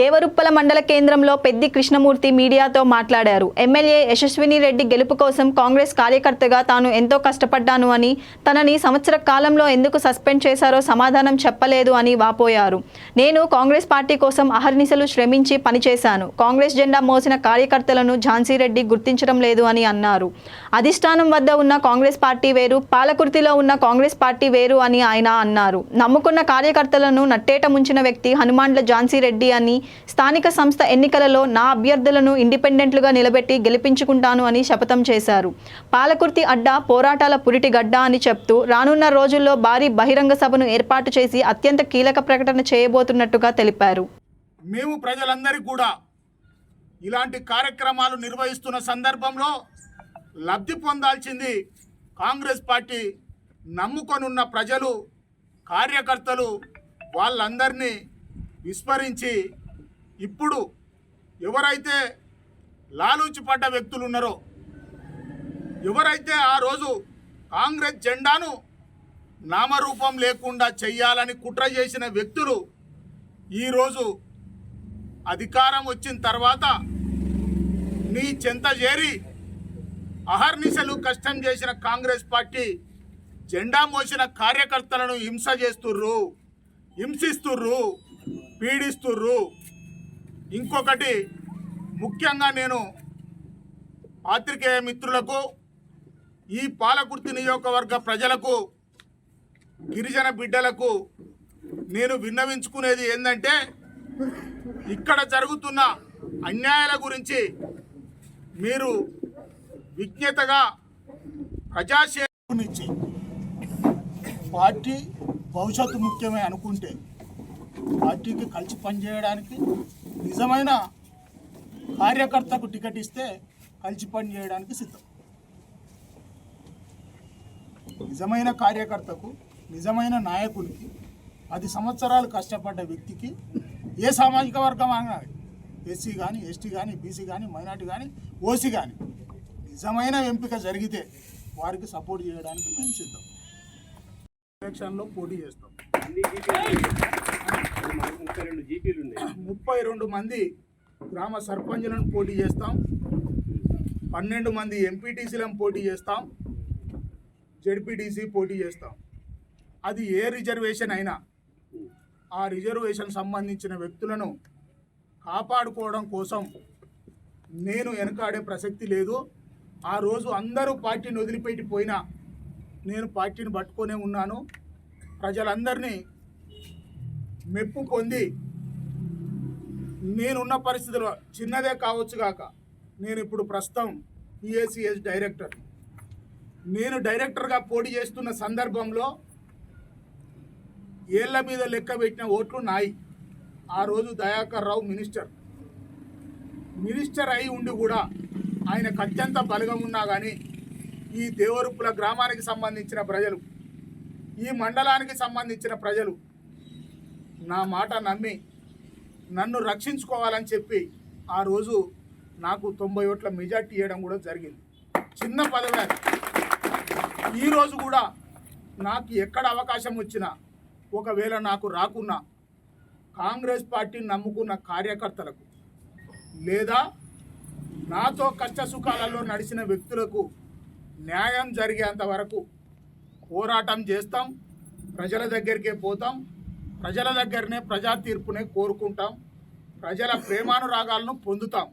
దేవరుప్పల మండల కేంద్రంలో పెద్ది కృష్ణమూర్తి మీడియాతో మాట్లాడారు. ఎమ్మెల్యే యశస్విని రెడ్డి గెలుపు కోసం కాంగ్రెస్ కార్యకర్తగా తాను ఎంతో కష్టపడ్డాను అని తనని సంవత్సర కాలంలో ఎందుకు సస్పెండ్ చేశారో సమాధానం చెప్పలేదు అని వాపోయారు. నేను కాంగ్రెస్ పార్టీ కోసం అహర్నిశలు శ్రమించి పనిచేశాను. కాంగ్రెస్ జెండా మోసిన కార్యకర్తలను ఝాన్సీ రెడ్డి గుర్తించడం లేదు అని అన్నారు. అధిష్టానం వద్ద ఉన్న కాంగ్రెస్ పార్టీ వేరు పాలకుర్తిలో ఉన్న కాంగ్రెస్ పార్టీ వేరు అని ఆయన అన్నారు. నమ్ముకున్న కార్యకర్తలను నట్టేట ముంచిన వ్యక్తి హనుమాండ్ల ఝాన్సీ రెడ్డి అని స్థానిక సంస్థ ఎన్నికలలో నా అభ్యర్థులను ఇండిపెండెంట్లుగా నిలబెట్టి గెలిపించుకుంటాను అని శపథం చేశారు. పాలకుర్తి అడ్డా పోరాటాల పురిటి గడ్డ అని చెప్తూ రానున్న రోజుల్లో భారీ బహిరంగ సభను ఏర్పాటు చేసి అత్యంత కీలక ప్రకటన చేయబోతున్నట్టుగా తెలిపారు. మేము ప్రజలందరికీ కూడా ఇలాంటి కార్యక్రమాలు నిర్వహిస్తున్న సందర్భంలో లబ్ధి పొందాల్సింది కాంగ్రెస్ పార్టీ. నమ్ముకొనున్న ప్రజలు కార్యకర్తలు వాళ్ళందరినీ విస్మరించి ఇప్పుడు ఎవరైతే లాలూచి పడ్డ వ్యక్తులు ఉన్నారో ఎవరైతే ఆ రోజు కాంగ్రెస్ జెండాను నామరూపం లేకుండా చెయ్యాలని కుట్ర చేసిన వ్యక్తులు ఈరోజు అధికారం వచ్చిన తర్వాత నీ చెంత చేరి అహర్నిశలు కష్టం చేసిన కాంగ్రెస్ పార్టీ జెండా మోసిన కార్యకర్తలను హింస చేస్తుర్రు హింసిస్తుర్రు పీడిస్తుర్రు. ఇంకొకటి ముఖ్యంగా నేను పాత్రికేయ మిత్రులకు ఈ పాలకుర్తి నియోజకవర్గ ప్రజలకు గిరిజన బిడ్డలకు నేను విన్నవించుకునేది ఏంటంటే ఇక్కడ జరుగుతున్న అన్యాయాల గురించి మీరు విజ్ఞతగా ప్రజాసేవనిచ్చి పార్టీ భవిష్యత్తు ముఖ్యమే అనుకుంటే పార్టీకి కలిసి పనిచేయడానికి నిజమైన కార్యకర్తకు టికెట్ ఇస్తే కలిసి పని చేయడానికి సిద్ధం. నిజమైన కార్యకర్తకు నిజమైన నాయకునికి పది సంవత్సరాలు కష్టపడ్డ వ్యక్తికి ఏ సామాజిక వర్గం అయినా ఎస్సీ కానీ ఎస్టీ కానీ బీసీ కానీ మైనార్టీ కానీ ఓసీ కానీ నిజమైన ఎంపిక జరిగితే వారికి సపోర్ట్ చేయడానికి మేము సిద్ధం. ఎలక్షన్లో పోటీ చేస్తాం. ముప్పై రెండు జీపీలు ఉన్నాయి. ముప్పై రెండు మంది గ్రామ సర్పంచులను పోటీ చేస్తాం. పన్నెండు మంది ఎంపీటీసీలను పోటీ చేస్తాం. జడ్పీటీసీ పోటీ చేస్తాం. అది ఏ రిజర్వేషన్ అయినా ఆ రిజర్వేషన్ సంబంధించిన వ్యక్తులను కాపాడుకోవడం కోసం నేను వెనకాడే ప్రసక్తి లేదు. ఆ రోజు అందరూ పార్టీని వదిలిపెట్టి పోయినా నేను పార్టీని పట్టుకొనే ఉన్నాను. ప్రజలందరినీ మెప్పు పొంది నేనున్న పరిస్థితిలో చిన్నదే కావచ్చు కాక నేను ఇప్పుడు ప్రస్తుతం పిఏసిఎస్ డైరెక్టర్. నేను డైరెక్టర్గా పోటీ చేస్తున్న సందర్భంలో ఏళ్ళ మీద లెక్క పెట్టిన ఓట్లు నాయి. ఆ రోజు దయాకర్ రావు మినిస్టర్. మినిస్టర్ అయి ఉండి కూడా ఆయనకు అత్యంత బలగం ఉన్నా కానీ ఈ దేవరుప్పుల గ్రామానికి సంబంధించిన ప్రజలు ఈ మండలానికి సంబంధించిన ప్రజలు నా మాట నమ్మి నన్ను రక్షించుకోవాలని చెప్పి ఆ రోజు నాకు తొంభై ఓట్ల మెజార్టీ ఇవ్వడం కూడా జరిగింది. చిన్న పదవి ఈరోజు కూడా నాకు ఎక్కడ అవకాశం వచ్చినా ఒకవేళ నాకు రాకున్నా కాంగ్రెస్ పార్టీని నమ్ముకున్న కార్యకర్తలకు లేదా నాతో కష్ట సుఖాలలో నడిచిన వ్యక్తులకు న్యాయం జరిగేంత వరకు పోరాటం చేస్తాం ప్రజల దగ్గరికే పోతాం ప్రజల దగ్గరనే ప్రజా తీర్పునే కోరుకుంటాం. ప్రజల ప్రేమానురాగాలను పొందుతాం.